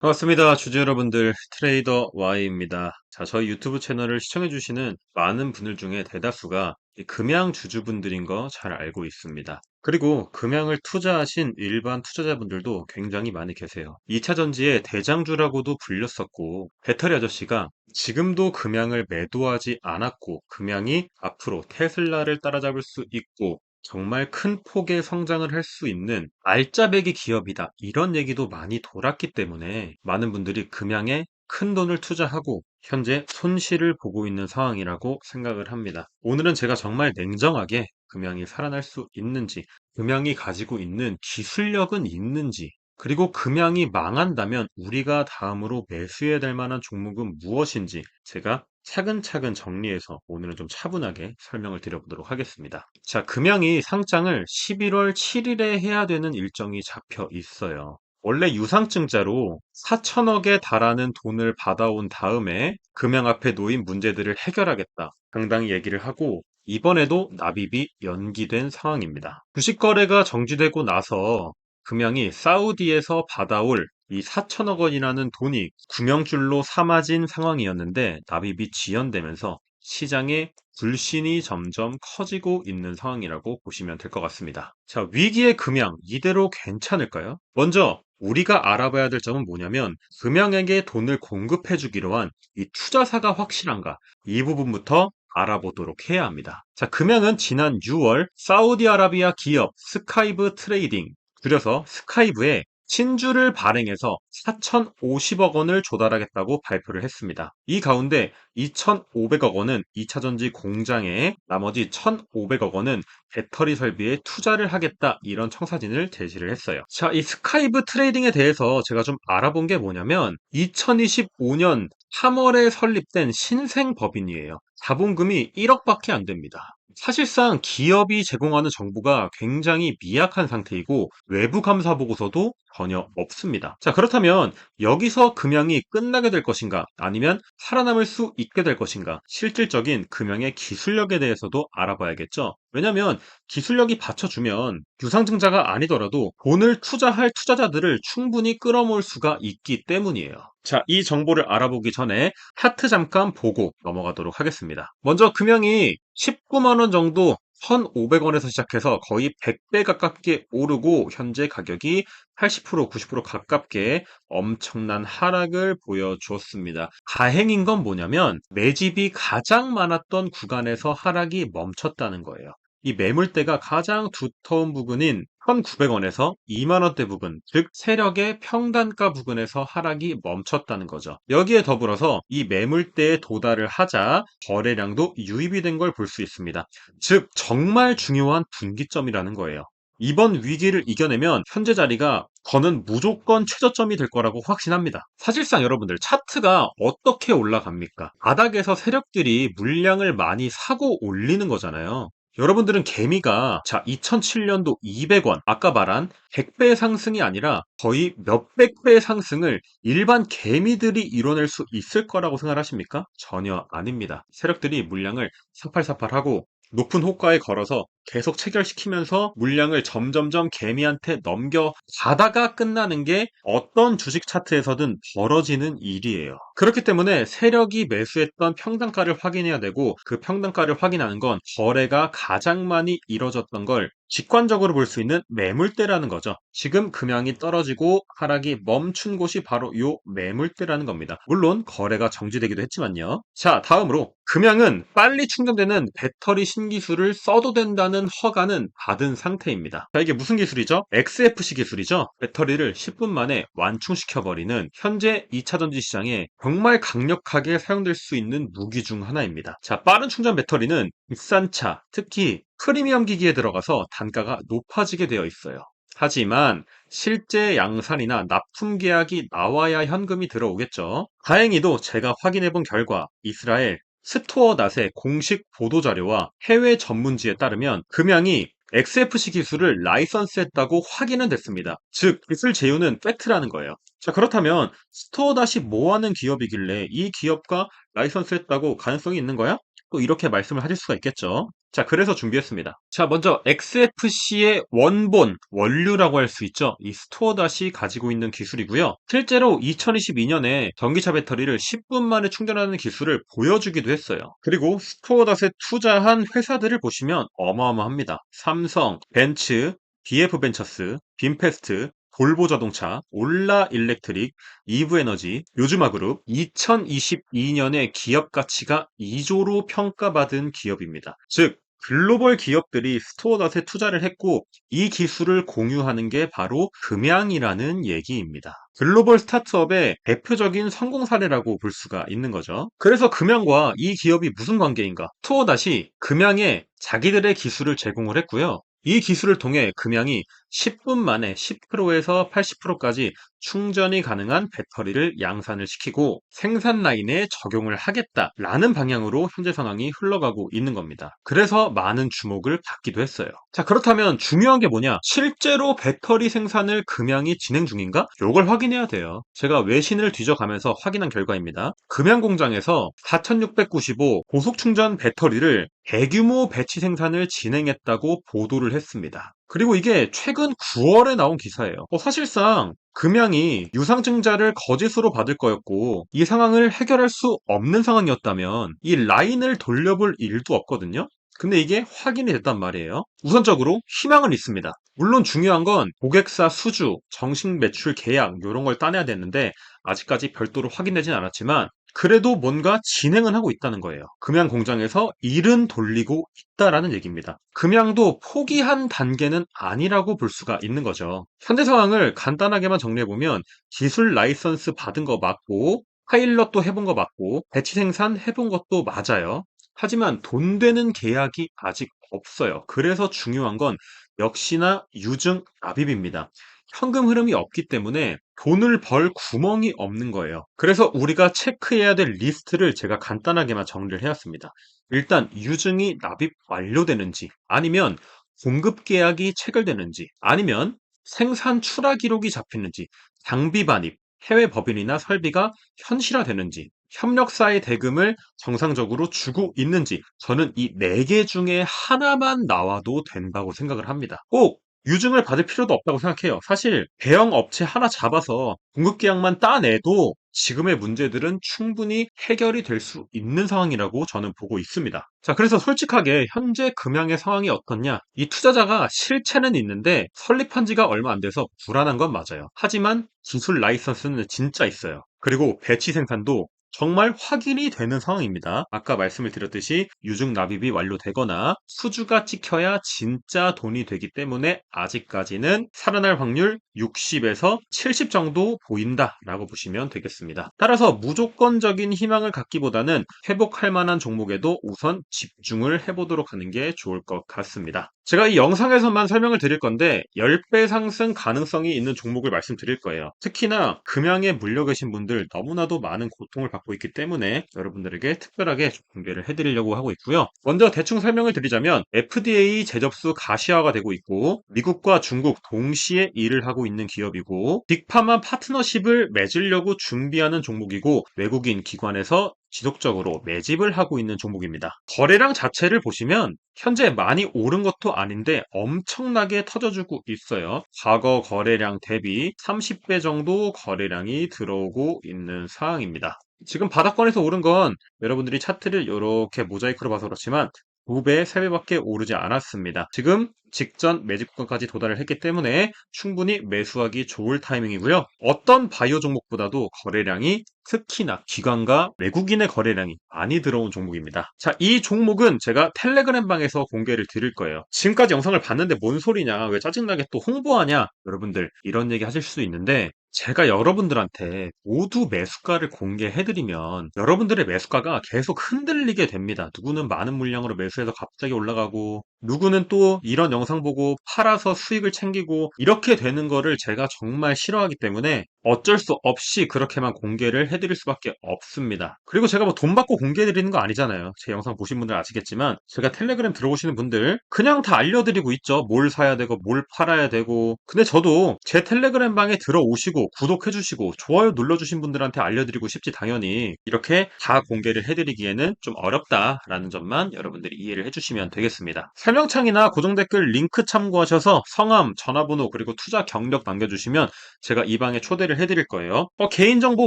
반갑습니다. 주주 여러분들, 트레이더 Y입니다. 자, 저희 유튜브 채널을 시청해주시는 많은 분들 중에 대다수가 이 금양 주주분들인 거 잘 알고 있습니다. 그리고 금양을 투자하신 일반 투자자분들도 굉장히 많이 계세요. 2차 전지의 대장주라고도 불렸었고, 배터리 아저씨가 지금도 금양을 매도하지 않았고, 금양이 앞으로 테슬라를 따라잡을 수 있고, 정말 큰 폭의 성장을 할 수 있는 알짜배기 기업이다. 이런 얘기도 많이 돌았기 때문에 많은 분들이 금양에 큰 돈을 투자하고 현재 손실을 보고 있는 상황이라고 생각을 합니다. 오늘은 제가 정말 냉정하게 금양이 살아날 수 있는지, 금양이 가지고 있는 기술력은 있는지, 그리고 금양이 망한다면 우리가 다음으로 매수해야 될 만한 종목은 무엇인지 제가 차근차근 정리해서 오늘은 좀 차분하게 설명을 드려보도록 하겠습니다. 자, 금양이 상장을 11월 7일에 해야 되는 일정이 잡혀 있어요. 원래 유상증자로 4천억에 달하는 돈을 받아온 다음에 금양 앞에 놓인 문제들을 해결하겠다. 당당히 얘기를 하고 이번에도 납입이 연기된 상황입니다. 주식 거래가 정지되고 나서 금양이 사우디에서 받아올 이 4천억 원이라는 돈이 구명줄로 삼아진 상황이었는데 납입이 지연되면서 시장의 불신이 점점 커지고 있는 상황이라고 보시면 될 것 같습니다. 자, 위기의 금양 이대로 괜찮을까요? 먼저 우리가 알아봐야 될 점은 뭐냐면 금양에게 돈을 공급해 주기로 한 이 투자사가 확실한가 이 부분부터 알아보도록 해야 합니다. 자, 금양은 지난 6월 사우디아라비아 기업 스카이브 트레이딩 줄여서 스카이브에 친주를 발행해서 4,050억 원을 조달하겠다고 발표를 했습니다. 이 가운데 2,500억 원은 2차전지 공장에 나머지 1,500억 원은 배터리 설비에 투자를 하겠다 이런 청사진을 제시를 했어요. 자, 이 스카이브 트레이딩에 대해서 제가 좀 알아본 게 뭐냐면 2025년 3월에 설립된 신생법인이에요. 자본금이 1억밖에 안 됩니다. 사실상 기업이 제공하는 정보가 굉장히 미약한 상태이고 외부 감사 보고서도 전혀 없습니다. 자, 그렇다면 여기서 금양이 끝나게 될 것인가 아니면 살아남을 수 있게 될 것인가 실질적인 금양의 기술력에 대해서도 알아봐야겠죠. 왜냐하면 기술력이 받쳐주면 유상증자가 아니더라도 돈을 투자할 투자자들을 충분히 끌어모을 수가 있기 때문이에요. 자, 이 정보를 알아보기 전에 차트 잠깐 보고 넘어가도록 하겠습니다. 먼저 금양이 19만원 정도 1,500원에서 시작해서 거의 100배 가깝게 오르고 현재 가격이 80% 90% 가깝게 엄청난 하락을 보여주었습니다. 다행인 건 뭐냐면 매집이 가장 많았던 구간에서 하락이 멈췄다는 거예요. 이 매물대가 가장 두터운 부분인 1,900원에서 2만원대 부분, 즉 세력의 평단가 부근에서 하락이 멈췄다는 거죠. 여기에 더불어서 이 매물대에 도달을 하자 거래량도 유입이 된 걸 볼 수 있습니다. 즉 정말 중요한 분기점이라는 거예요. 이번 위기를 이겨내면 현재 자리가 저는 무조건 최저점이 될 거라고 확신합니다. 사실상 여러분들 차트가 어떻게 올라갑니까? 바닥에서 세력들이 물량을 많이 사고 올리는 거잖아요. 여러분들은 개미가 자 2007년도 200원 아까 말한 100배 상승이 아니라 거의 몇백 배 상승을 일반 개미들이 이뤄낼 수 있을 거라고 생각하십니까? 전혀 아닙니다. 세력들이 물량을 사팔사팔하고 높은 호가에 걸어서 계속 체결시키면서 물량을 점점점 개미한테 넘겨 가다가 끝나는 게 어떤 주식 차트에서든 벌어지는 일이에요. 그렇기 때문에 세력이 매수했던 평단가를 확인해야 되고 그 평단가를 확인하는 건 거래가 가장 많이 이뤄졌던 걸 직관적으로 볼 수 있는 매물대라는 거죠. 지금 금양이 떨어지고 하락이 멈춘 곳이 바로 이 매물대라는 겁니다. 물론 거래가 정지되기도 했지만요. 자, 다음으로 금양은 빨리 충전되는 배터리 신기술을 써도 된다는 허가는 받은 상태입니다. 자, 이게 무슨 기술이죠? XFC 기술이죠. 배터리를 10분 만에 완충시켜버리는 현재 2차 전지 시장에 정말 강력하게 사용될 수 있는 무기 중 하나입니다. 자, 빠른 충전 배터리는 비싼 차, 특히 프리미엄 기기에 들어가서 단가가 높아지게 되어 있어요. 하지만 실제 양산이나 납품 계약이 나와야 현금이 들어오겠죠. 다행히도 제가 확인해 본 결과 이스라엘 스토어닷의 공식 보도 자료와 해외 전문지에 따르면 금양이 XFC 기술을 라이선스했다고 확인은 됐습니다. 즉 기술 제휴는 팩트라는 거예요. 자 그렇다면 스토어닷이 뭐 하는 기업이길래 이 기업과 라이선스했다고 가능성이 있는 거야? 또 이렇게 말씀을 하실 수가 있겠죠. 자, 그래서 준비했습니다. 자, 먼저 XFC의 원본, 원류라고 할 수 있죠. 이 스토어닷이 가지고 있는 기술이고요. 실제로 2022년에 전기차 배터리를 10분 만에 충전하는 기술을 보여주기도 했어요. 그리고 스토어닷에 투자한 회사들을 보시면 어마어마합니다. 삼성, 벤츠, BF벤처스, 빔페스트, 볼보 자동차, 올라 일렉트릭, 이브 에너지, 요즈마 그룹 2022년에 기업 가치가 2조로 평가받은 기업입니다. 즉 글로벌 기업들이 스토어닷에 투자를 했고 이 기술을 공유하는 게 바로 금양이라는 얘기입니다. 글로벌 스타트업의 대표적인 성공 사례라고 볼 수가 있는 거죠. 그래서 금양과 이 기업이 무슨 관계인가? 스토어닷이 금양에 자기들의 기술을 제공을 했고요. 이 기술을 통해 금양이 10분 만에 10%에서 80%까지 충전이 가능한 배터리를 양산을 시키고 생산 라인에 적용을 하겠다라는 방향으로 현재 상황이 흘러가고 있는 겁니다. 그래서 많은 주목을 받기도 했어요. 자, 그렇다면 중요한 게 뭐냐? 실제로 배터리 생산을 금양이 진행 중인가? 요걸 확인해야 돼요. 제가 외신을 뒤져가면서 확인한 결과입니다. 금양 공장에서 4695 고속 충전 배터리를 대규모 배치 생산을 진행했다고 보도를 했습니다. 그리고 이게 최근 9월에 나온 기사예요. 어, 사실상 금양이 유상증자를 거짓으로 받을 거였고 이 상황을 해결할 수 없는 상황이었다면 이 라인을 돌려볼 일도 없거든요. 근데 이게 확인이 됐단 말이에요. 우선적으로 희망은 있습니다. 물론 중요한 건 고객사 수주, 정식 매출 계약 이런 걸 따내야 되는데 아직까지 별도로 확인되진 않았지만 그래도 뭔가 진행은 하고 있다는 거예요. 금양 공장에서 일은 돌리고 있다라는 얘기입니다. 금양도 포기한 단계는 아니라고 볼 수가 있는 거죠. 현재 상황을 간단하게만 정리해보면 기술 라이선스 받은 거 맞고 파일럿도 해본 거 맞고 배치 생산 해본 것도 맞아요. 하지만 돈 되는 계약이 아직 없어요. 그래서 중요한 건 역시나 유증 납입입니다. 현금 흐름이 없기 때문에 돈을 벌 구멍이 없는 거예요. 그래서 우리가 체크해야 될 리스트를 제가 간단하게만 정리를 해왔습니다. 일단 유증이 납입 완료되는지 아니면 공급 계약이 체결되는지 아니면 생산 출하 기록이 잡히는지 장비 반입, 해외 법인이나 설비가 현실화되는지 협력사의 대금을 정상적으로 주고 있는지 저는 이 네 개 중에 하나만 나와도 된다고 생각을 합니다. 꼭 유증을 받을 필요도 없다고 생각해요. 사실 대형 업체 하나 잡아서 공급 계약만 따내도 지금의 문제들은 충분히 해결이 될 수 있는 상황이라고 저는 보고 있습니다. 자, 그래서 솔직하게 현재 금양의 상황이 어떻냐? 이 투자자가 실체는 있는데 설립한 지가 얼마 안 돼서 불안한 건 맞아요. 하지만 기술 라이선스는 진짜 있어요. 그리고 배치 생산도 정말 확인이 되는 상황입니다. 아까 말씀을 드렸듯이 유증 납입이 완료되거나 수주가 찍혀야 진짜 돈이 되기 때문에 아직까지는 살아날 확률 60에서 70 정도 보인다라고 보시면 되겠습니다. 따라서 무조건적인 희망을 갖기보다는 회복할 만한 종목에도 우선 집중을 해보도록 하는 게 좋을 것 같습니다. 제가 이 영상에서만 설명을 드릴 건데 10배 상승 가능성이 있는 종목을 말씀드릴 거예요. 특히나 금양에 물려 계신 분들 너무나도 많은 고통을 받고 있기 때문에 여러분들에게 특별하게 공개를 해드리려고 하고 있고요. 먼저 대충 설명을 드리자면 FDA 제접수 가시화가 되고 있고 미국과 중국 동시에 일을 하고 있는 기업이고 빅파마 파트너십을 맺으려고 준비하는 종목이고 외국인 기관에서 지속적으로 매집을 하고 있는 종목입니다. 거래량 자체를 보시면 현재 많이 오른 것도 아닌데 엄청나게 터져주고 있어요. 과거 거래량 대비 30배 정도 거래량이 들어오고 있는 상황입니다. 지금 바닥권에서 오른 건 여러분들이 차트를 이렇게 모자이크로 봐서 그렇지만 2배, 3배밖에 오르지 않았습니다. 지금 직전 매집권까지 도달을 했기 때문에 충분히 매수하기 좋을 타이밍이고요. 어떤 바이오 종목보다도 거래량이 특히나 기관과 외국인의 거래량이 많이 들어온 종목입니다. 자, 이 종목은 제가 텔레그램 방에서 공개를 드릴 거예요. 지금까지 영상을 봤는데 뭔 소리냐, 왜 짜증나게 또 홍보하냐, 여러분들 이런 얘기 하실 수 있는데 제가 여러분들한테 모두 매수가를 공개해드리면 여러분들의 매수가가 계속 흔들리게 됩니다. 누구는 많은 물량으로 매수해서 갑자기 올라가고 누구는 또 이런 영상 보고 팔아서 수익을 챙기고 이렇게 되는 거를 제가 정말 싫어하기 때문에 어쩔 수 없이 그렇게만 공개를 해드릴 수밖에 없습니다. 그리고 제가 뭐 돈 받고 공개해드리는 거 아니잖아요. 제 영상 보신 분들 아시겠지만 제가 텔레그램 들어오시는 분들 그냥 다 알려드리고 있죠. 뭘 사야 되고 뭘 팔아야 되고 근데 저도 제 텔레그램 방에 들어오시고 구독해주시고 좋아요 눌러주신 분들한테 알려드리고 싶지 당연히 이렇게 다 공개를 해드리기에는 좀 어렵다라는 점만 여러분들이 이해를 해주시면 되겠습니다. 설명창이나 고정 댓글 링크 참고하셔서 성함, 전화번호 그리고 투자 경력 남겨주시면 제가 이 방에 초대를 해드릴 거예요. 어, 개인정보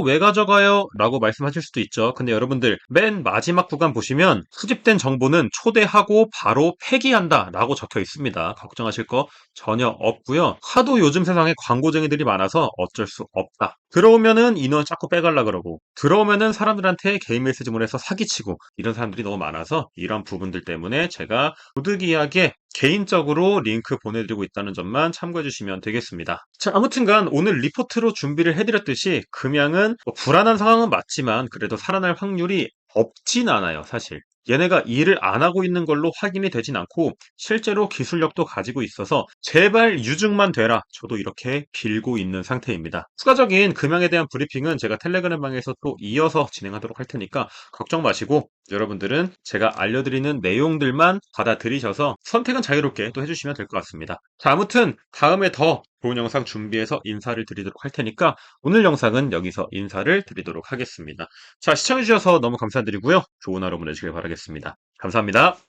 왜 가져가요? 라고 말씀하실 수도 있죠. 근데 여러분들 맨 마지막 구간 보시면 수집된 정보는 초대하고 바로 폐기한다 라고 적혀 있습니다. 걱정하실 거 전혀 없고요. 하도 요즘 세상에 광고쟁이들이 많아서 어쩔 수 없다. 들어오면은 인원 자꾸 빼갈라 그러고 들어오면은 사람들한테 개인 메시지 보내서 사기치고 이런 사람들이 너무 많아서 이런 부분들 때문에 제가 부득이 하게 개인적으로 링크 보내드리고 있다는 점만 참고해 주시면 되겠습니다. 자, 아무튼간 오늘 리포트로 준비를 해드렸듯이 금양은 뭐 불안한 상황은 맞지만 그래도 살아날 확률이 없진 않아요, 사실. 얘네가 일을 안 하고 있는 걸로 확인이 되진 않고 실제로 기술력도 가지고 있어서 제발 유증만 되라 저도 이렇게 빌고 있는 상태입니다. 추가적인 금양에 대한 브리핑은 제가 텔레그램 방에서 또 이어서 진행하도록 할 테니까 걱정 마시고 여러분들은 제가 알려드리는 내용들만 받아들이셔서 선택은 자유롭게 또 해주시면 될 것 같습니다. 자, 아무튼 다음에 더 좋은 영상 준비해서 인사를 드리도록 할 테니까 오늘 영상은 여기서 인사를 드리도록 하겠습니다. 자, 시청해주셔서 너무 감사드리고요. 좋은 하루 보내시길 바라겠습니다. 감사합니다.